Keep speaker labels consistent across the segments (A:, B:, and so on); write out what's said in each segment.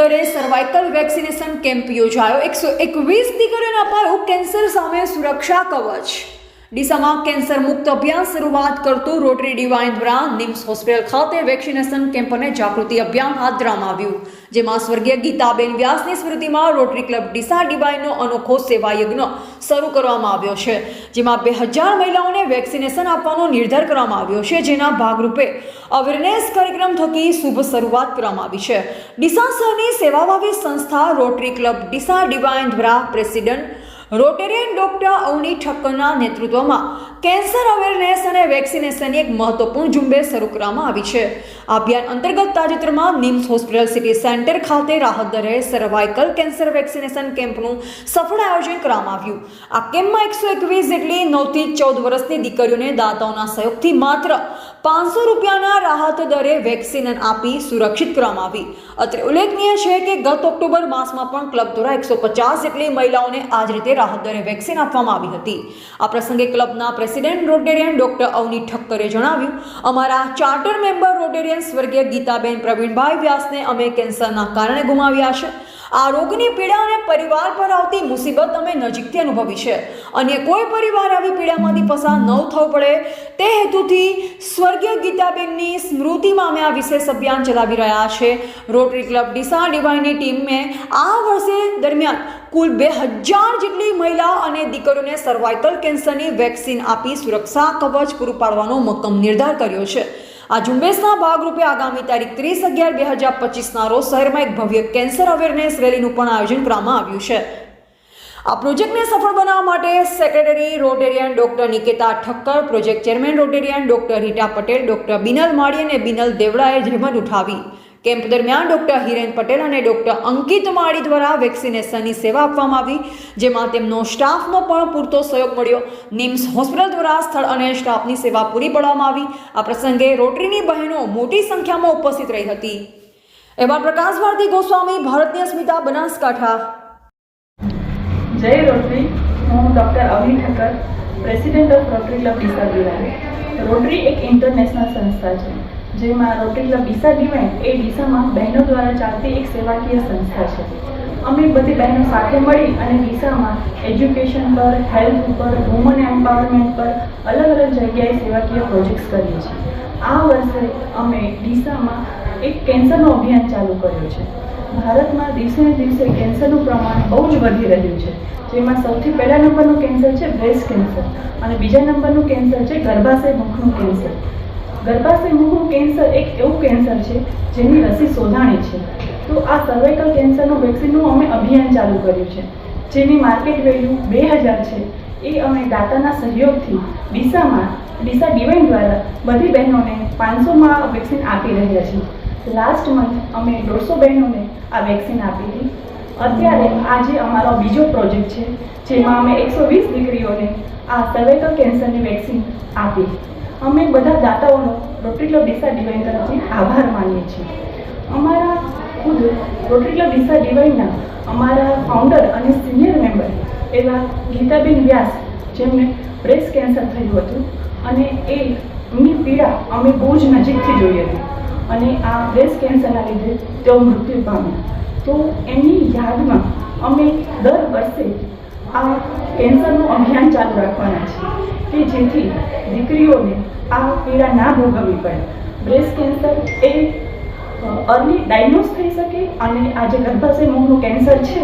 A: દરે cervical vaccination camp યોજાયો. એકસો એકવીસ દીકરીઓને અપાયું કેન્સર સામે સુરક્ષા કવચ. ડીસામાં કેન્સર મુક્ત અભિયાન શરૂઆત કરતું રોટરી ડિવાઇન દ્વારા નિમ્સ હોસ્પિટલ ખાતે વેક્સિનેશન કેમ્પ અને જાગૃતિ અભિયાન હાથ ધરવામાં આવ્યું. જેમાં સ્વર્ગીય ગીતાબેન વ્યાસની સ્મૃતિમાં રોટરી ક્લબ ડીસા ડિવાઇનનો અનોખો સેવા યજ્ઞ શરૂ કરવામાં આવ્યો છે. જેમાં બે હજાર મહિલાઓને વેક્સિનેશન આપવાનો નિર્ધાર કરવામાં આવ્યો છે. જેના ભાગરૂપે અવેરનેસ કાર્યક્રમ થકી શુભ શરૂઆત કરવામાં આવી છે. ડીસા શહેરની સેવાભાવી સંસ્થા રોટરી ક્લબ ડીસા ડિવાઇન દ્વારા પ્રેસિડેન્ટ રોટેરિયન ડોક્ટર અવની ઠક્કરના નેતૃત્વમાં કેન્સર અવેરનેસ અને વેક્સિનેશનની એક મહત્વપૂર્ણ ઝુંબેશ શરૂ કરવામાં આવી છે. અભિયાન અંતર્ગત તાજેતરમાં નિમ્સ હોસ્પિટલ સિટી સેન્ટર ખાતે રાહત દરે સર્વાઇકલ કેન્સર વેક્સિનેશન કેમ્પનું સફળ આયોજન કરવામાં આવ્યું. આ કેમ્પમાં એકસો એકવીસ જેટલી નવથી ચૌદ વર્ષની દીકરીઓને દાતાઓના સહયોગથી માત્ર પાંચસો રૂપિયાના રાહત દરે વેક્સિન આપી સુરક્ષિત કરવામાં આવી. અત્રે ઉલ્લેખનીય છે કે ગત ઓક્ટોબર માસમાં પણ ક્લબ દ્વારા એકસો પચાસ જેટલી મહિલાઓને આ જ રીતે રાહત દરે વેક્સિન આપવામાં આવી હતી. આ પ્રસંગે ક્લબના પ્રેસિડેન્ટ રોટેરિયન ડોક્ટર અવની ઠક્કરે જણાવ્યું, અમારા ચાર્ટર મેમ્બર રોટેરિયન સ્વર્ગીય ગીતાબેન પ્રવીણભાઈ વ્યાસને અમે કેન્સરના કારણે ગુમાવ્યા છે. આ રોગની પીડા અને પરિવાર પર આવતી મુસીબત અમે નજીકથી અનુભવી છે. અન્ય કોઈ પરિવાર આવી પીડામાંથી પસાર ન થવું પડે. તે હેતુથી સ્વર્ગીય ગીતાબેનની સ્મૃતિમાં અમે આ વિશેષ અભિયાન ચલાવી રહ્યા છે. રોટરી ક્લબ ડીસા ડિવાઇનની ટીમે આ વર્ષે દરમિયાન કુલ બે હજાર જેટલી મહિલા અને દીકરીઓને સર્વાઇકલ કેન્સરની વેક્સિન આપી સુરક્ષા કવચ પૂરું પાડવાનો મક્કમ નિર્ધાર કર્યો છે. આ ઝુંબેશના ભાગરૂપે આગામી તારીખ ત્રીસ અગિયાર બે હજાર પચીસના રોજ શહેરમાં એક ભવ્ય કેન્સર અવેરનેસ રેલીનું પણ આયોજન કરવામાં આવ્યું છે. આ પ્રોજેક્ટને સફળ બનાવવા માટે secretary rotarian doctor Niketa Thakkar, project chairman rotarian doctor Rita Patel, doctor Binal Mali અને બિનલ દેવડાએ જહેમત ઉઠાવી. કેમ્પ દરમિયાન ડોક્ટર હિરેન પટેલ અને ડોક્ટર અંકિત માળી દ્વારા વેક્સિનેશનની સેવા આપવામાં આવી, જેમાં તેમનો સ્ટાફનો પણ પૂરતો સહયોગ મળ્યો. નિમ્સ હોસ્પિટલ દ્વારા સ્થળ અને સ્ટાફની સેવા પૂરી પાડવામાં આવી. આ પ્રસંગે રોટરીની બહેનો મોટી સંખ્યામાં ઉપસ્થિત રહી હતી. એવા પ્રકાશ ભારતી ગોસ્વામી ભારતીય સ્મિતા બનાસકાંઠા.
B: જય રોટરી. હું doctor Avani Thakkar, president of rotary club Deesa divine. Rotary એક ઇન્ટરનેશનલ સંસ્થા છે, જેમાં રોટરી ક્લબ ડીસા ડિવાઇન એ ડીસામાં બહેનો દ્વારા ચાલતી એક સેવાકીય સંસ્થા છે. અમે બધી બહેનો સાથે મળી અને ડીસામાં એજ્યુકેશન પર, હેલ્થ ઉપર વુમન એમ્પાવરમેન્ટ પર અલગ અલગ જગ્યાએ સેવાકીય પ્રોજેક્ટ્સ કરીએ છીએ. આ વર્ષે અમે ડીસામાં એક કેન્સરનું અભિયાન ચાલુ કર્યું છે. ભારતમાં દિવસે ને દિવસે કેન્સરનું પ્રમાણ બહુ જ વધી રહ્યું છે. જેમાં સૌથી પહેલા નંબરનું કેન્સર છે બ્રેસ્ટ કેન્સર અને બીજા નંબરનું કેન્સર છે ગર્ભાશય મુખનું કેન્સર. ગર્ભાશય મુખનું કેન્સર એક એવું કેન્સર છે જેની રસી શોધાણી છે. તો આ સર્વાઇકલ કેન્સરનું વેક્સિનનું અમે અભિયાન ચાલુ કર્યું છે. જેની માર્કેટ વેલ્યુ બે હજાર છે. એ અમે દાતાના સહયોગથી ડીસામાં, ડીસા ડિવાઇન દ્વારા બધી બહેનોને પાંચસોમાં વેક્સિન આપી રહ્યા છીએ. લાસ્ટ મંથ અમે દોઢસો બહેનોને આ વેક્સિન આપી હતી. અત્યારે આજે અમારો બીજો પ્રોજેક્ટ છે, જેમાં અમે એકસો વીસ દીકરીઓને આ સર્વેકલ કેન્સરની વેક્સિન આપી. અમે બધા દાતાઓનો રોટરી ક્લબ ડીસા ડિવાઇન તરફથી આભાર માનીએ છીએ. અમારા ખુદ રોટરી ક્લબ ડીસા ડિવાઇનના અમારા ફાઉન્ડર અને સિનિયર મેમ્બર એવા ગીતાબેન વ્યાસ, જેમને બ્રેસ્ટ કેન્સર થયું હતું, અને એ એમની પીડા અમે બહુ જ નજીકથી જોઈ હતી. અને આ બ્રેસ્ટ કેન્સરના લીધે તેઓ મૃત્યુ પામ્યા. તો એમની યાદમાં અમે દર વર્ષે આ કેન્સરનું અભિયાન ચાલુ રાખવાના છે કે જેથી દીકરીઓને આ પીડા ના ભોગવવી પડે. બ્રેસ્ટ કેન્સર એ અર્લી ડાયગ્નોઝ થઈ શકે અને આ જે ગર્ભાશય મુખનું કેન્સર છે,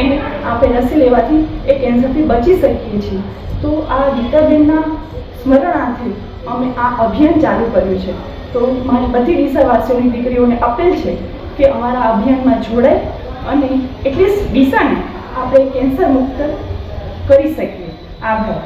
B: એને આપણે રસી લેવાથી એ કેન્સરથી બચી શકીએ છીએ. તો આ ગીતાબેનના સ્મરણાર્થે અમે આ અભિયાન ચાલુ કર્યું છે. તો મારી બધી ડીસાવાસીઓની દીકરીઓને અપીલ છે કે અમારા અભિયાનમાં જોડાય અને એટલીસ્ટ ડીસાને આપણે કેન્સર મુક્ત કરી શકીએ. આભાર.